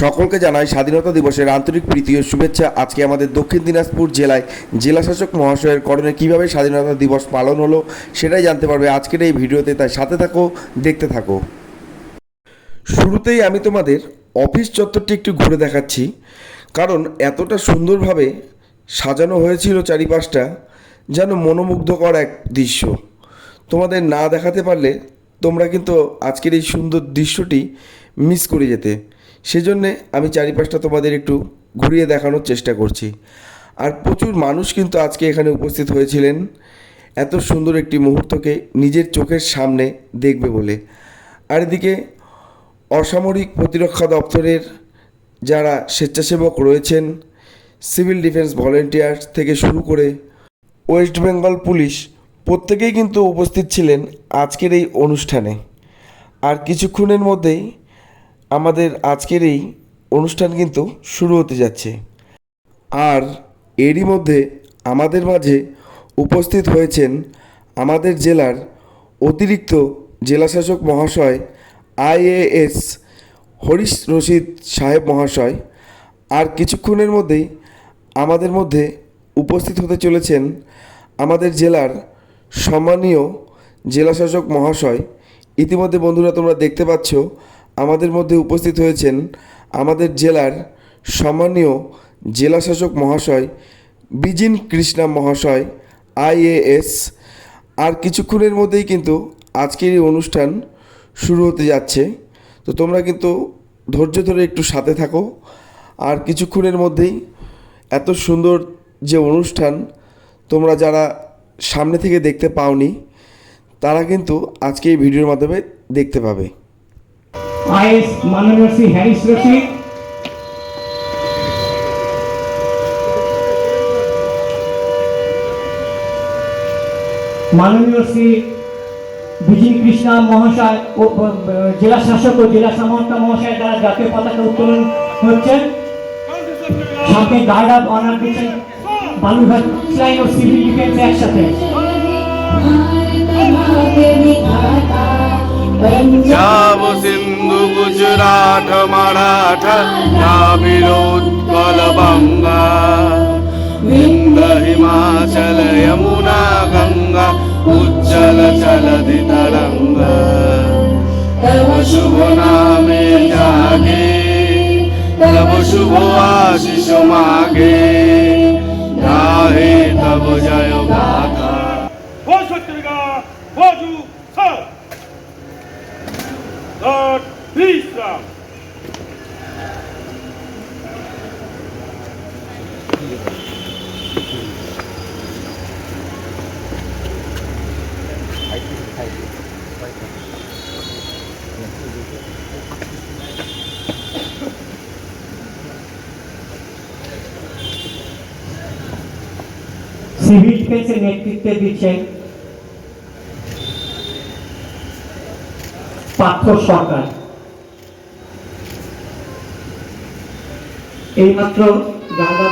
সকলকে জানাই স্বাধীনতা দিবসের আন্তরিক প্রীতি ও শুভেচ্ছা। আজকে আমাদের দক্ষিণ দিনাজপুর জেলায় জেলা শাসক মহাশয়ের করণে কীভাবে স্বাধীনতা দিবস পালন হলো সেটাই জানতে পারবে আজকের এই ভিডিওতে। তাই সাথে থাকো, দেখতে থাকো। শুরুতেই আমি তোমাদের অফিস চত্বরটি একটু ঘুরে দেখাচ্ছি, কারণ এতটা সুন্দরভাবে সাজানো হয়েছিল চারিপাশটা যেন মনোমুগ্ধকর এক দৃশ্য। তোমাদের না দেখাতে পারলে তোমরা কিন্তু আজকের এই সুন্দর দৃশ্যটি মিস করে যেতে। সেজন্যে আমি চারিপাশটা তোমাদের একটু ঘুরিয়ে দেখানোর চেষ্টা করছি। আর প্রচুর মানুষ কিন্তু আজকে এখানে উপস্থিত হয়েছিলেন। এত সুন্দর একটি মুহূর্তকে নিজের চোখের সামনে দেখবে বলে। আর এদিকে অসামরিক প্রতিরক্ষা দপ্তরের যারা স্বেচ্ছাসেবক রয়েছেন, সিভিল ডিফেন্স ভলেন্টিয়ার্স থেকে শুরু করে ওয়েস্ট বেঙ্গল পুলিশ, প্রত্যেকেই কিন্তু উপস্থিত ছিলেন আজকের এই অনুষ্ঠানে। আর কিছুক্ষণের মধ্যেই আমাদের আজকের এই অনুষ্ঠান কিন্তু শুরু হতে যাচ্ছে। আর এরই মধ্যে আমাদের মাঝে উপস্থিত হয়েছেন আমাদের জেলার অতিরিক্ত জেলাশাসক মহাশয় আইএএস হরিশ রশিদ সাহেব মহাশয়। আর কিছুক্ষণের মধ্যেই আমাদের মধ্যে উপস্থিত হতে চলেছেন আমাদের জেলার সম্মানীয় জেলাশাসক মহাশয়। ইতিমধ্যে বন্ধুরা তোমরা দেখতে পাচ্ছ আমাদের মধ্যে উপস্থিত হয়েছেন আমাদের জেলার সম্মানীয় জেলাশাসক মহাশয় বিজিন কৃষ্ণা মহাশয় আইএএস আর কিছুক্ষণের মধ্যেই কিন্তু আজকের এই অনুষ্ঠান শুরু হতে যাচ্ছে। তো তোমরা কিন্তু ধৈর্য ধরে একটু সাথে থাকো। আর কিছুক্ষণের মধ্যেই এত সুন্দর যে অনুষ্ঠান তোমরা যারা সামনে থেকে দেখতে পাওনি, তারা কিন্তু আজকে এই ভিডিওর মাধ্যমে দেখতে পাবে। আইএস মাননীয় শ্রী হ্যারিস রশিদ মাননীয় শ্রী বিজিন কৃষ্ণা মহাশয় ও ও, জেলা শাসক ও জেলা সামন্ত মহাশয় দ্বারা জাতীয় পতাকা উত্তোলন হচ্ছে। সাথে গার্ড অফ অনার দিচ্ছেন বালুঘাট লাইন ও সিভিল ডিফেন্স একসাথে। যাব সিন্ধু গুজরাট, মারাঠা দ্রাবিড়োৎকল বঙ্গা। বিন্দ হিমাচল, যমুনা গঙ্গা, উজ্জ্বল চলতি তরঙ্গা তব শুভ নামে জাগে, তব শুভ আশিস মাগে। গাহে তব জয় গাথা। পঁয়ষট্টিকা বাজু স্যার। লর্ড বিশ্রাম সিভিল ডিফেন্সের নেতৃত্বে দিচ্ছেন পার্থ সরকার। এইমাত্র গাঙ্গা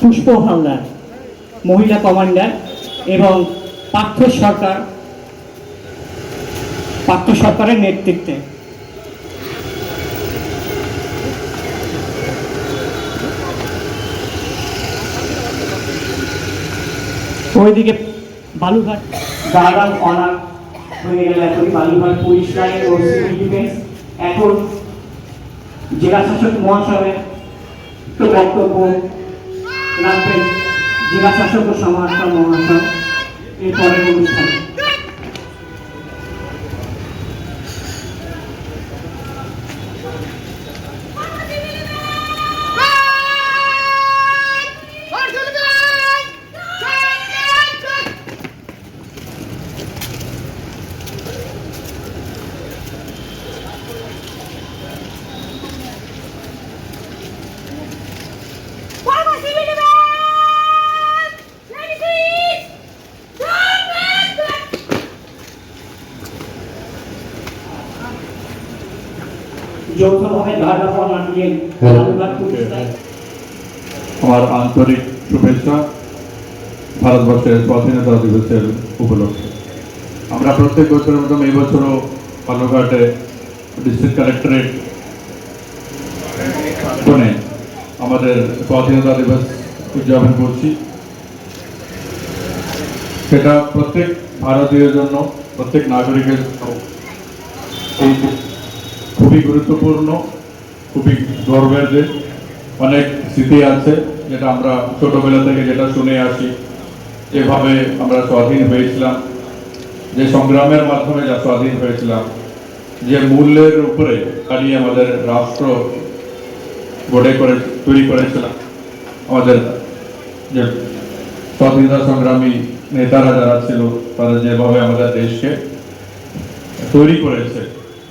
পুষ্প হালদার, মহিলা কমান্ডার এবং পার্থ সরকার, পার্থ সরকারের নেতৃত্বে। ওইদিকে বালুঘাট গার্ডান অনার হয়ে গেল এখন বালুঘাট ডিফেন্স। এখন জেলা শাসক মহাশয়ের তো বক্তব্য রাখবেন। জেলা শাসক ও সমাজ মহাশয় এরপরের অনুষ্ঠানে। যৌথভাবে বালুঘাট লাইন আমার আন্তরিক শুভেচ্ছা ভারতবর্ষের স্বাধীনতা দিবসের উপলক্ষে। আমরা প্রত্যেক বছরের মতন এই বছরও বালুরঘাটে ডিস্ট্রিক্ট কালেক্টরেট কোণে আমাদের স্বাধীনতা দিবস উদযাপন করছি। সেটা প্রত্যেক ভারতীয়ের জন্য প্রত্যেক নাগরিকের এই খুবই গুরুত্বপূর্ণ, খুবই গর্বের যে অনেক স্মৃতি আছে, যেটা আমরা ছোটবেলা থেকে যেটা শুনে আসি। যেভাবে আমরা স্বাধীন হয়েছিলাম, যে সংগ্রামের মাধ্যমে যা স্বাধীন হয়েছিলাম, যে মূল্যের উপরে দাঁড়িয়ে আমাদের রাষ্ট্র গড়ে করে, তৈরি করেছিলাম। আমাদের যে স্বাধীনতা সংগ্রামী নেতারা যারা ছিল, তারা যেভাবে আমাদের দেশকে তৈরি করেছে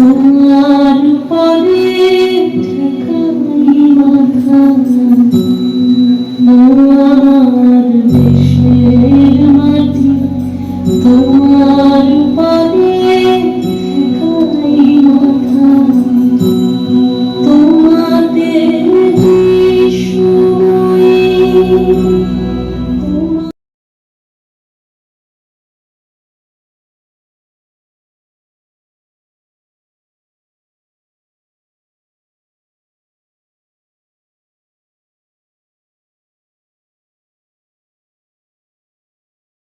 我